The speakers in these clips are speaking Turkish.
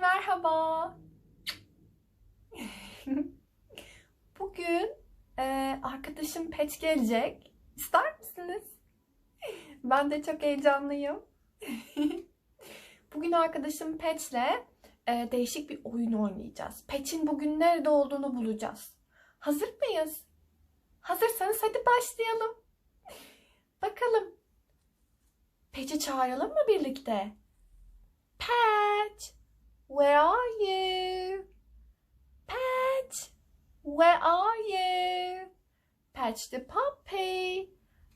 merhaba. Bugün e, arkadaşım Peç gelecek. İster misiniz? Ben de çok heyecanlıyım. Bugün arkadaşım Peç'le e, değişik bir oyun oynayacağız. Peç'in bugün nerede olduğunu bulacağız. Hazır mıyız? Hazırsanız hadi başlayalım. Bakalım. Peç'i çağıralım mı birlikte? Patch, where are you? Patch, where are you? Patch the puppy,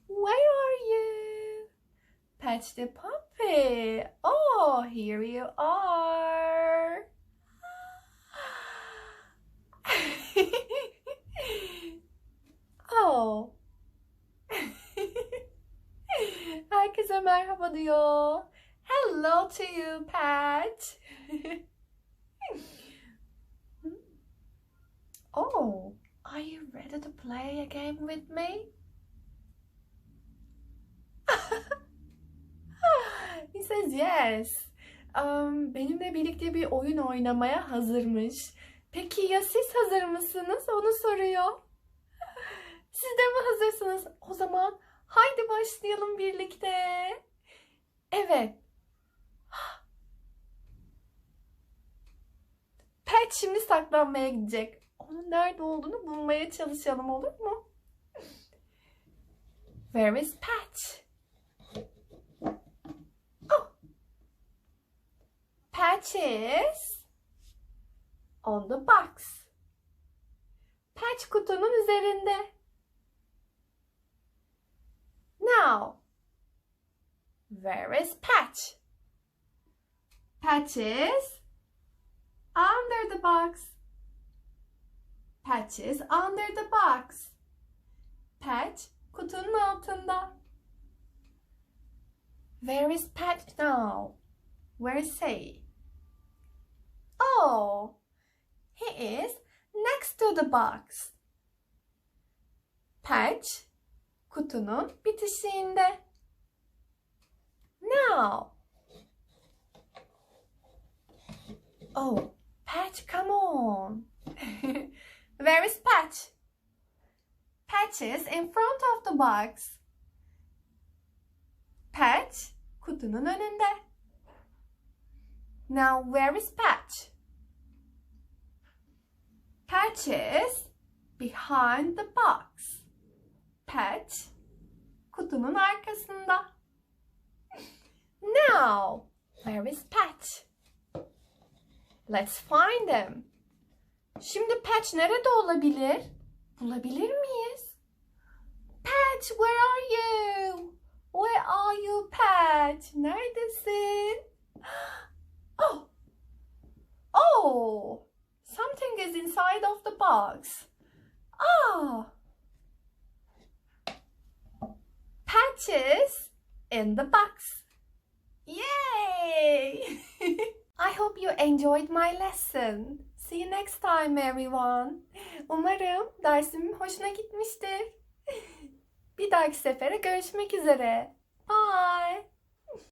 where are you? Patch the puppy, oh, here you are. oh. Herkese merhaba diyor. Hello to you, Pat. oh, are you ready to play a game with me? He says yes. Um, benimle birlikte bir oyun oynamaya hazırmış. Peki ya siz hazır mısınız? Onu soruyor. Siz de mi hazırsınız? O zaman haydi başlayalım birlikte. Evet. Şimdi saklanmaya gidecek. Onun nerede olduğunu bulmaya çalışalım olur mu? Where is Patch? Oh. Patch is on the box. Patch kutunun üzerinde. Now, where is Patch? Patch is under the box. Patch is under the box. Patch kutunun altında. Where is Patch now? Where is he? Oh, he is next to the box. Patch kutunun bitişiğinde. Now. Oh, Patch, come on. Where is Patch? Patch is in front of the box. Patch, kutunun. Now, where is Patch? Patch is behind the box. Patch, kutunun arkasında. Now, where is Patch? Let's find him. Şimdi Patch nerede olabilir? Bulabilir miyiz? Patch, where are you? Where are you, Patch? Neredesin? Oh! Oh! Something is inside of the box. Ah! Patch is in the box. You enjoyed my lesson. See you next time everyone. Umarım dersimin hoşuna gitmiştir. Bir dahaki sefere görüşmek üzere. Bye.